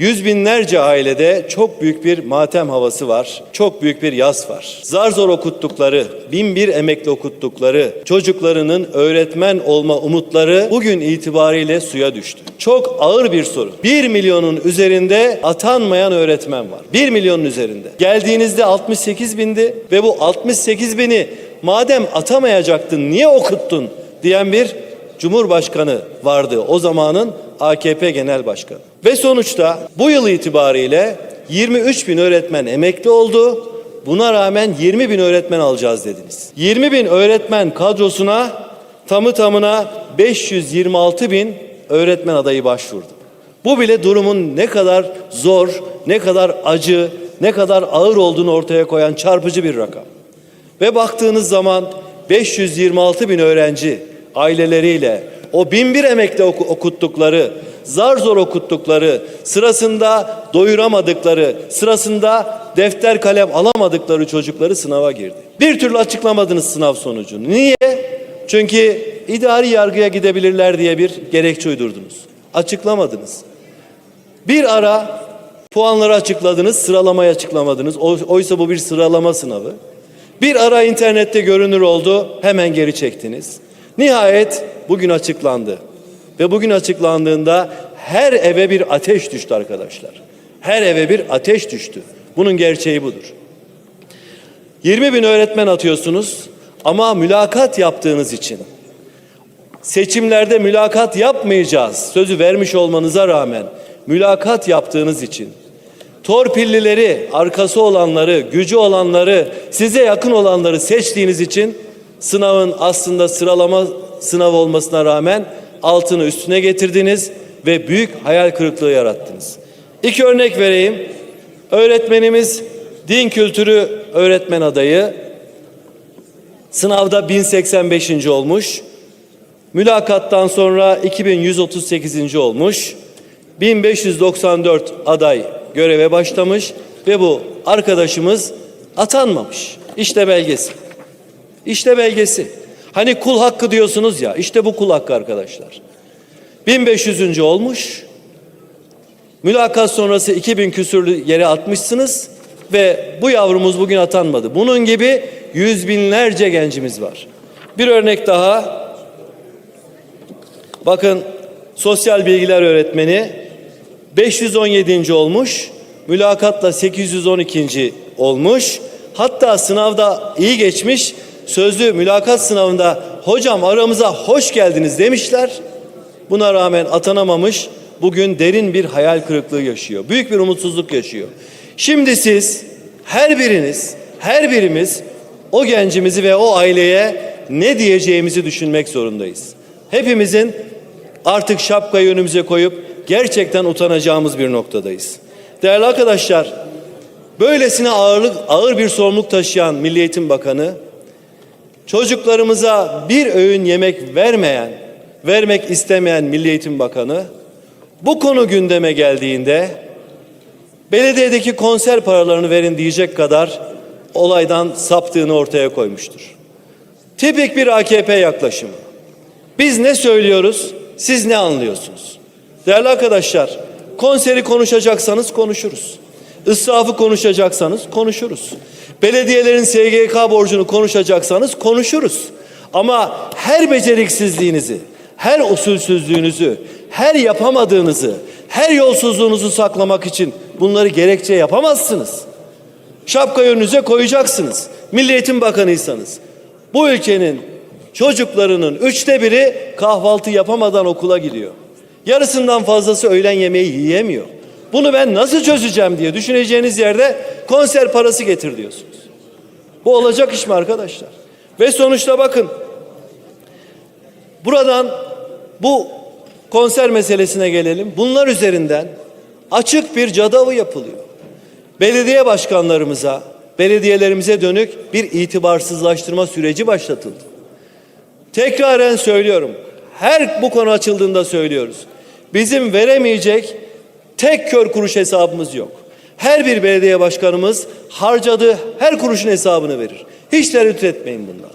Yüz binlerce ailede çok büyük bir matem havası var. Çok büyük bir yas var. Zar zor okuttukları, bin bir emekle okuttukları çocuklarının öğretmen olma umutları bugün itibariyle suya düştü. Çok ağır bir sorun. Bir milyonun üzerinde atanmayan öğretmen var. Bir milyonun üzerinde. Geldiğinizde 68 bindi ve bu 68 bini madem atamayacaktın niye okuttun diyen bir Cumhurbaşkanı vardı o zamanın AKP Genel Başkanı. Ve sonuçta bu yıl itibariyle 23 bin öğretmen emekli oldu. Buna rağmen 20 bin öğretmen alacağız dediniz. 20 bin öğretmen kadrosuna tamı tamına 526 bin öğretmen adayı başvurdu. Bu bile durumun ne kadar zor, ne kadar acı, ne kadar ağır olduğunu ortaya koyan çarpıcı bir rakam. Ve baktığınız zaman 526 bin öğrenci aileleriyle o bin bir emekle oku- okuttukları, zar zor okuttukları, sırasında doyuramadıkları, sırasında defter kalem alamadıkları çocukları sınava girdi. Bir türlü açıklamadınız sınav sonucunu. Niye? Çünkü idari yargıya gidebilirler diye bir gerekçe uydurdunuz. Açıklamadınız. Bir ara puanları açıkladınız, sıralamayı açıklamadınız. Oy- Oysa bu bir sıralama sınavı. Bir ara internette görünür oldu, hemen geri çektiniz. Nihayet bugün açıklandı. Ve bugün açıklandığında her eve bir ateş düştü arkadaşlar. Her eve bir ateş düştü. Bunun gerçeği budur. 20 bin öğretmen atıyorsunuz ama mülakat yaptığınız için seçimlerde mülakat yapmayacağız sözü vermiş olmanıza rağmen mülakat yaptığınız için torpillileri, arkası olanları, gücü olanları, size yakın olanları seçtiğiniz için sınavın aslında sıralama sınavı olmasına rağmen altını üstüne getirdiniz ve büyük hayal kırıklığı yarattınız. İki örnek vereyim. Öğretmenimiz din kültürü öğretmen adayı sınavda 1085. olmuş. Mülakattan sonra 2138. olmuş. 1594 aday göreve başlamış ve bu arkadaşımız atanmamış. İşte belgesi. İşte belgesi. Hani kul hakkı diyorsunuz ya, işte bu kul hakkı arkadaşlar. 1500. olmuş. Mülakat sonrası 2000 küsürlü yere atmışsınız ve bu yavrumuz bugün atanmadı. Bunun gibi yüz binlerce gencimiz var. Bir örnek daha. Bakın sosyal bilgiler öğretmeni 517. olmuş. Mülakatla 812. olmuş. Hatta sınavda iyi geçmiş. Sözlü mülakat sınavında hocam aramıza hoş geldiniz demişler. Buna rağmen atanamamış. Bugün derin bir hayal kırıklığı yaşıyor. Büyük bir umutsuzluk yaşıyor. Şimdi siz her biriniz, her birimiz o gencimizi ve o aileye ne diyeceğimizi düşünmek zorundayız. Hepimizin artık şapkayı önümüze koyup gerçekten utanacağımız bir noktadayız. Değerli arkadaşlar, böylesine ağırlık ağır bir sorumluluk taşıyan Milli Eğitim Bakanı çocuklarımıza bir öğün yemek vermeyen, vermek istemeyen Milli Eğitim Bakanı bu konu gündeme geldiğinde belediyedeki konser paralarını verin diyecek kadar olaydan saptığını ortaya koymuştur. Tipik bir AKP yaklaşımı. Biz ne söylüyoruz, siz ne anlıyorsunuz? Değerli arkadaşlar, konseri konuşacaksanız konuşuruz. Israfı konuşacaksanız konuşuruz. Belediyelerin SGK borcunu konuşacaksanız konuşuruz. Ama her beceriksizliğinizi, her usulsüzlüğünüzü, her yapamadığınızı, her yolsuzluğunuzu saklamak için bunları gerekçe yapamazsınız. Şapkayı önünüze koyacaksınız. Milli Eğitim Bakanıysanız. Bu ülkenin çocuklarının üçte biri kahvaltı yapamadan okula gidiyor. Yarısından fazlası öğlen yemeği yiyemiyor. Bunu ben nasıl çözeceğim diye düşüneceğiniz yerde konser parası getir diyorsunuz. Bu olacak iş mi arkadaşlar? Ve sonuçta bakın buradan bu konser meselesine gelelim. Bunlar üzerinden açık bir cadavı yapılıyor. Belediye başkanlarımıza, belediyelerimize dönük bir itibarsızlaştırma süreci başlatıldı. Tekraren söylüyorum. Her bu konu açıldığında söylüyoruz. Bizim veremeyecek tek kör kuruş hesabımız yok. Her bir belediye başkanımız harcadığı her kuruşun hesabını verir. Hiç tereddüt etmeyin bundan.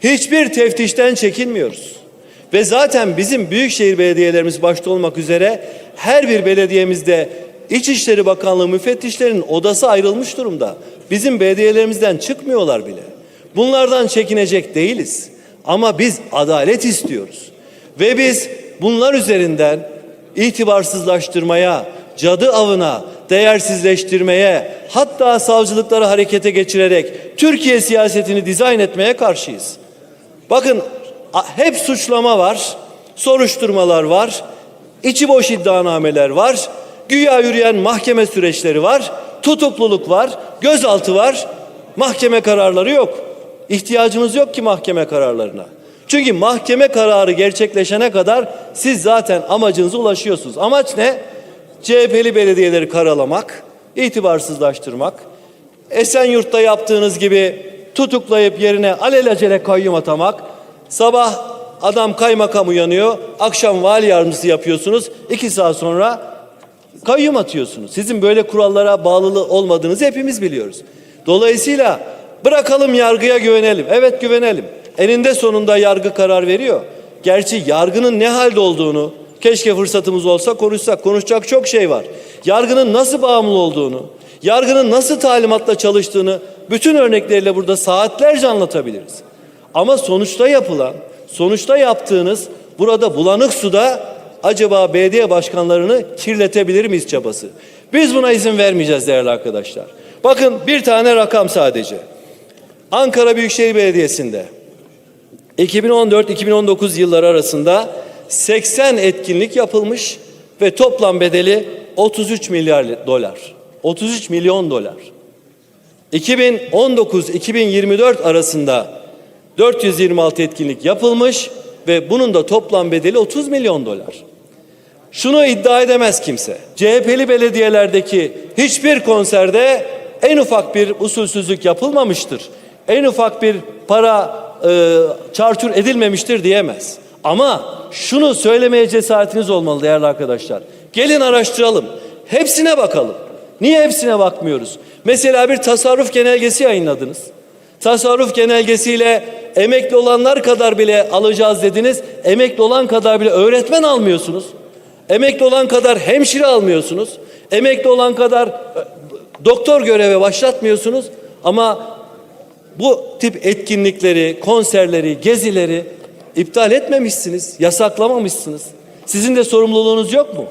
Hiçbir teftişten çekinmiyoruz. Ve zaten bizim büyükşehir belediyelerimiz başta olmak üzere her bir belediyemizde İçişleri Bakanlığı müfettişlerinin odası ayrılmış durumda. Bizim belediyelerimizden çıkmıyorlar bile. Bunlardan çekinecek değiliz. Ama biz adalet istiyoruz. Ve biz bunlar üzerinden itibarsızlaştırmaya, cadı avına, değersizleştirmeye, hatta savcılıkları harekete geçirerek Türkiye siyasetini dizayn etmeye karşıyız. Bakın hep suçlama var, soruşturmalar var, içi boş iddianameler var, güya yürüyen mahkeme süreçleri var, tutukluluk var, gözaltı var, mahkeme kararları yok. İhtiyacımız yok ki mahkeme kararlarına. Çünkü mahkeme kararı gerçekleşene kadar siz zaten amacınıza ulaşıyorsunuz. Amaç ne? CHP'li belediyeleri karalamak, itibarsızlaştırmak, Esenyurt'ta yaptığınız gibi tutuklayıp yerine alelacele kayyum atamak, sabah adam kaymakam uyanıyor, akşam vali yardımcısı yapıyorsunuz, iki saat sonra kayyum atıyorsunuz. Sizin böyle kurallara bağlılığı olmadığınızı hepimiz biliyoruz. Dolayısıyla bırakalım yargıya güvenelim. Evet güvenelim. Eninde sonunda yargı karar veriyor. Gerçi yargının ne halde olduğunu keşke fırsatımız olsa konuşsak. Konuşacak çok şey var. Yargının nasıl bağımlı olduğunu, yargının nasıl talimatla çalıştığını bütün örnekleriyle burada saatlerce anlatabiliriz. Ama sonuçta yapılan, sonuçta yaptığınız burada bulanık suda acaba belediye başkanlarını kirletebilir miyiz çabası? Biz buna izin vermeyeceğiz değerli arkadaşlar. Bakın bir tane rakam sadece. Ankara Büyükşehir Belediyesi'nde 2014-2019 yılları arasında 80 etkinlik yapılmış ve toplam bedeli 33 milyar dolar. 33 milyon dolar. 2019-2024 arasında 426 etkinlik yapılmış ve bunun da toplam bedeli 30 milyon dolar. Şunu iddia edemez kimse. CHP'li belediyelerdeki hiçbir konserde en ufak bir usulsüzlük yapılmamıştır. En ufak bir para e, çarçur edilmemiştir diyemez. Ama şunu söylemeye cesaretiniz olmalı değerli arkadaşlar. Gelin araştıralım. Hepsine bakalım. Niye hepsine bakmıyoruz? Mesela bir tasarruf genelgesi yayınladınız. Tasarruf genelgesiyle emekli olanlar kadar bile alacağız dediniz. Emekli olan kadar bile öğretmen almıyorsunuz. Emekli olan kadar hemşire almıyorsunuz. Emekli olan kadar e, doktor göreve başlatmıyorsunuz. Ama bu tip etkinlikleri, konserleri, gezileri iptal etmemişsiniz, yasaklamamışsınız. Sizin de sorumluluğunuz yok mu?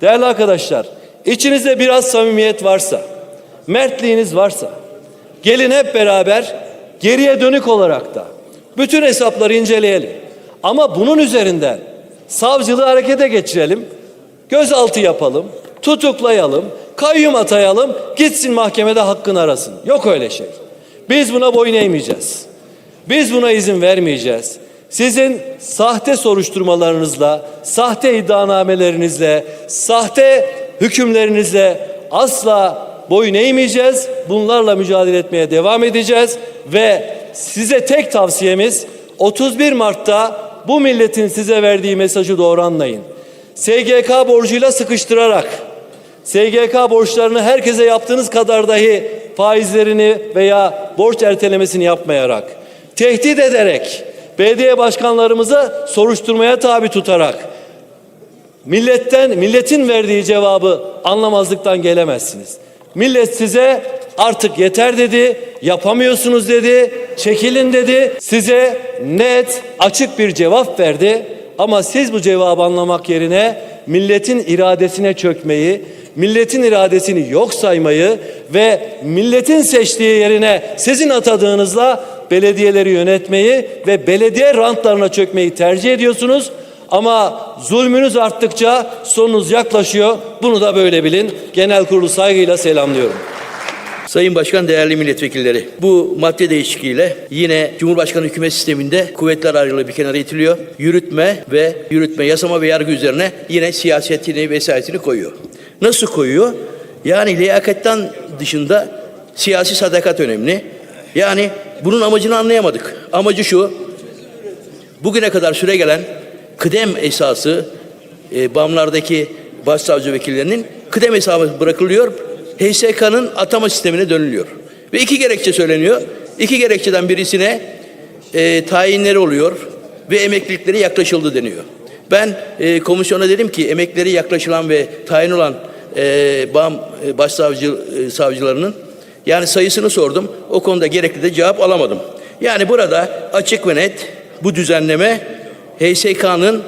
Değerli arkadaşlar, içinizde biraz samimiyet varsa, mertliğiniz varsa, gelin hep beraber geriye dönük olarak da bütün hesapları inceleyelim. Ama bunun üzerinden savcılığı harekete geçirelim, gözaltı yapalım, tutuklayalım, kayyum atayalım, gitsin mahkemede hakkını arasın. Yok öyle şey. Biz buna boyun eğmeyeceğiz. Biz buna izin vermeyeceğiz. Sizin sahte soruşturmalarınızla, sahte iddianamelerinizle, sahte hükümlerinizle asla boyun eğmeyeceğiz. Bunlarla mücadele etmeye devam edeceğiz ve size tek tavsiyemiz 31 Mart'ta bu milletin size verdiği mesajı doğru anlayın. SGK borcuyla sıkıştırarak SGK borçlarını herkese yaptığınız kadar dahi faizlerini veya borç ertelemesini yapmayarak, tehdit ederek, belediye başkanlarımızı soruşturmaya tabi tutarak, milletten, milletin verdiği cevabı anlamazlıktan gelemezsiniz. Millet size artık yeter dedi, yapamıyorsunuz dedi, çekilin dedi. Size net, açık bir cevap verdi. Ama siz bu cevabı anlamak yerine milletin iradesine çökmeyi, milletin iradesini yok saymayı ve milletin seçtiği yerine sizin atadığınızla belediyeleri yönetmeyi ve belediye rantlarına çökmeyi tercih ediyorsunuz. Ama zulmünüz arttıkça sonunuz yaklaşıyor. Bunu da böyle bilin. Genel kurulu saygıyla selamlıyorum. Sayın Başkan, değerli milletvekilleri, bu madde değişikliğiyle yine Cumhurbaşkanı hükümet sisteminde kuvvetler ayrılığı bir kenara itiliyor. Yürütme ve yürütme, yasama ve yargı üzerine yine siyasetini vesayetini koyuyor. Nasıl koyuyor? Yani liyakatten dışında siyasi sadakat önemli. Yani bunun amacını anlayamadık. Amacı şu, bugüne kadar süre gelen kıdem esası e, BAM'lardaki başsavcı vekillerinin kıdem hesabı bırakılıyor. HSK'nın atama sistemine dönülüyor. Ve iki gerekçe söyleniyor. İki gerekçeden birisine e, tayinleri oluyor ve emeklilikleri yaklaşıldı deniyor. Ben e, komisyona dedim ki emeklileri yaklaşılan ve tayin olan e, BAM e, başsavcı e, savcılarının. Yani sayısını sordum. O konuda gerekli de cevap alamadım. Yani burada açık ve net bu düzenleme HSK'nın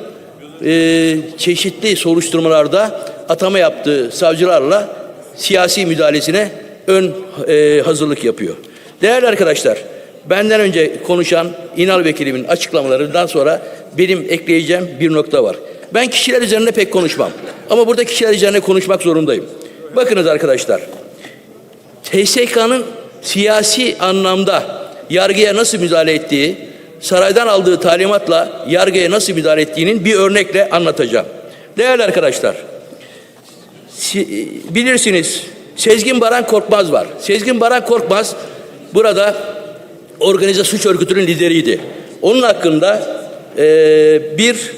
e, çeşitli soruşturmalarda atama yaptığı savcılarla siyasi müdahalesine ön e, hazırlık yapıyor. Değerli arkadaşlar, benden önce konuşan İnal Vekilimin açıklamalarından sonra benim ekleyeceğim bir nokta var. Ben kişiler üzerine pek konuşmam. Ama burada kişiler üzerine konuşmak zorundayım. Bakınız arkadaşlar, TSK'nın siyasi anlamda yargıya nasıl müdahale ettiği, saraydan aldığı talimatla yargıya nasıl müdahale ettiğinin bir örnekle anlatacağım. Değerli arkadaşlar, si- bilirsiniz Sezgin Baran Korkmaz var. Sezgin Baran Korkmaz burada organize suç örgütünün lideriydi. Onun hakkında eee, bir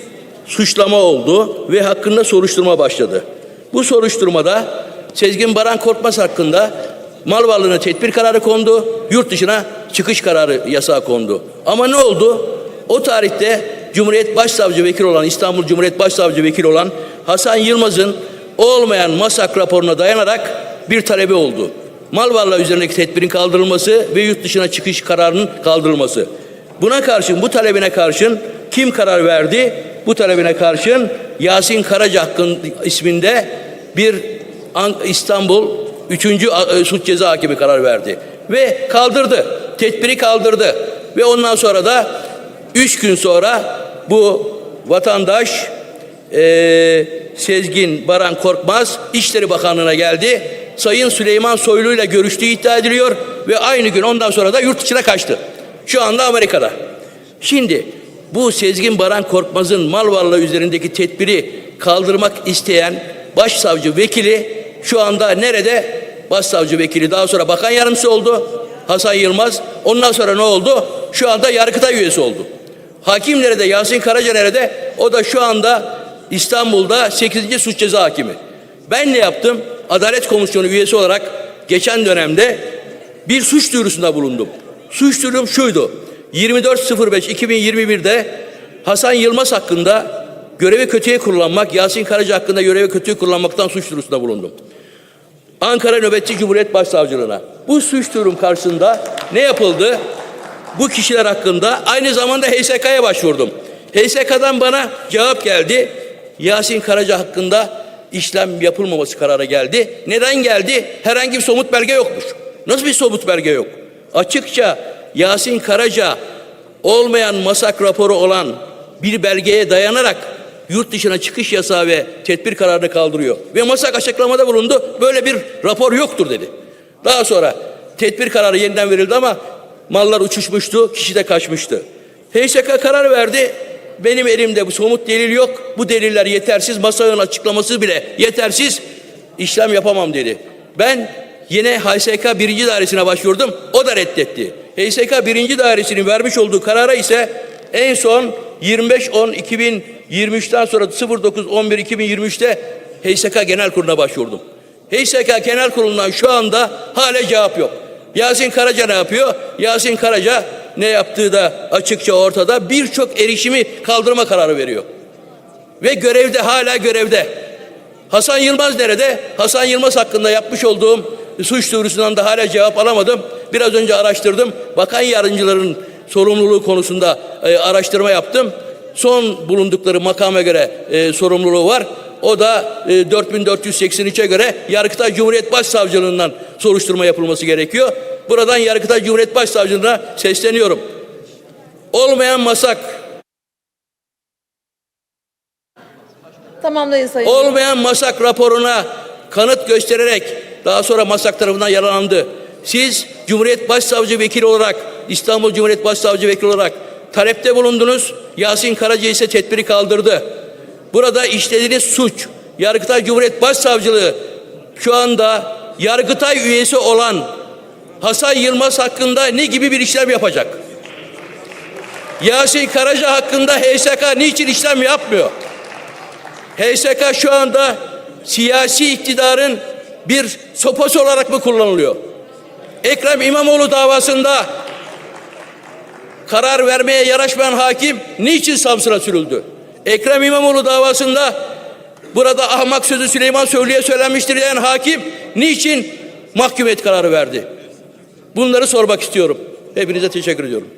suçlama oldu ve hakkında soruşturma başladı. Bu soruşturmada Sezgin Baran Korkmaz hakkında mal varlığına tedbir kararı kondu, yurt dışına çıkış kararı yasağı kondu. Ama ne oldu? O tarihte Cumhuriyet Başsavcı Vekili olan İstanbul Cumhuriyet Başsavcı Vekili olan Hasan Yılmaz'ın olmayan masak raporuna dayanarak bir talebi oldu. Mal varlığı üzerindeki tedbirin kaldırılması ve yurt dışına çıkış kararının kaldırılması. Buna karşın, bu talebine karşın kim karar verdi? Bu talebine karşın Yasin Karaca hakkın isminde bir An- İstanbul 3. Suç Ceza Hakimi karar verdi. Ve kaldırdı. Tedbiri kaldırdı. Ve ondan sonra da üç gün sonra bu vatandaş eee, Sezgin Baran Korkmaz İçişleri Bakanlığı'na geldi. Sayın Süleyman Soylu ile görüştüğü iddia ediliyor ve aynı gün ondan sonra da yurt dışına kaçtı. Şu anda Amerika'da. Şimdi bu Sezgin Baran Korkmaz'ın mal varlığı üzerindeki tedbiri kaldırmak isteyen başsavcı vekili şu anda nerede? Başsavcı vekili daha sonra bakan yardımcısı oldu. Hasan Yılmaz. Ondan sonra ne oldu? Şu anda Yargıtay üyesi oldu. Hakim nerede? Yasin Karaca nerede? O da şu anda İstanbul'da 8. Suç Ceza Hakimi. Ben ne yaptım? Adalet Komisyonu üyesi olarak geçen dönemde bir suç duyurusunda bulundum. Suç duyurum şuydu. 24.05.2021'de Hasan Yılmaz hakkında görevi kötüye kullanmak, Yasin Karaca hakkında görevi kötüye kullanmaktan suç duyurusunda bulundum. Ankara Nöbetçi Cumhuriyet Başsavcılığına. Bu suç durum karşısında ne yapıldı? Bu kişiler hakkında aynı zamanda HSK'ya başvurdum. HSK'dan bana cevap geldi. Yasin Karaca hakkında işlem yapılmaması kararı geldi. Neden geldi? Herhangi bir somut belge yokmuş. Nasıl bir somut belge yok? Açıkça Yasin Karaca olmayan masak raporu olan bir belgeye dayanarak yurt dışına çıkış yasağı ve tedbir kararını kaldırıyor. Ve masak açıklamada bulundu. Böyle bir rapor yoktur dedi. Daha sonra tedbir kararı yeniden verildi ama mallar uçuşmuştu, kişi de kaçmıştı. HSK karar verdi. Benim elimde bu somut delil yok. Bu deliller yetersiz. Masağın açıklaması bile yetersiz. İşlem yapamam dedi. Ben yine HSK 1. Dairesi'ne başvurdum. O da reddetti. HSK 1. Dairesi'nin vermiş olduğu karara ise en son 25-10-2023'ten sonra 09-11-2023'te HSK Genel Kurulu'na başvurdum. HSK Genel Kurulu'ndan şu anda hala cevap yok. Yasin Karaca ne yapıyor? Yasin Karaca ne yaptığı da açıkça ortada. Birçok erişimi kaldırma kararı veriyor. Ve görevde hala görevde. Hasan Yılmaz nerede? Hasan Yılmaz hakkında yapmış olduğum suç duyurusundan da hala cevap alamadım. Biraz önce araştırdım. Bakan yardımcıların sorumluluğu konusunda e, araştırma yaptım. Son bulundukları makama göre e, sorumluluğu var. O da e, 4483'e göre Yargıtay Cumhuriyet Başsavcılığından soruşturma yapılması gerekiyor. Buradan Yargıtay Cumhuriyet Başsavcılığına sesleniyorum. Olmayan masak, Tamamlayın Sayın. olmayan masak raporuna kanıt göstererek daha sonra masak tarafından yaralandı. Siz Cumhuriyet Başsavcı Vekili olarak İstanbul Cumhuriyet Başsavcı Vekili olarak talepte bulundunuz. Yasin Karaca ise tedbiri kaldırdı. Burada işlediğiniz suç Yargıtay Cumhuriyet Başsavcılığı şu anda Yargıtay üyesi olan Hasan Yılmaz hakkında ne gibi bir işlem yapacak? Yasin Karaca hakkında HSK niçin işlem yapmıyor? HSK şu anda siyasi iktidarın bir sopası olarak mı kullanılıyor? Ekrem İmamoğlu davasında karar vermeye yaraşmayan hakim niçin Samsun'a sürüldü? Ekrem İmamoğlu davasında Burada ahmak sözü Süleyman Soylu'ya söylenmiştir diyen hakim niçin mahkumiyet kararı verdi? Bunları sormak istiyorum. Hepinize teşekkür ediyorum.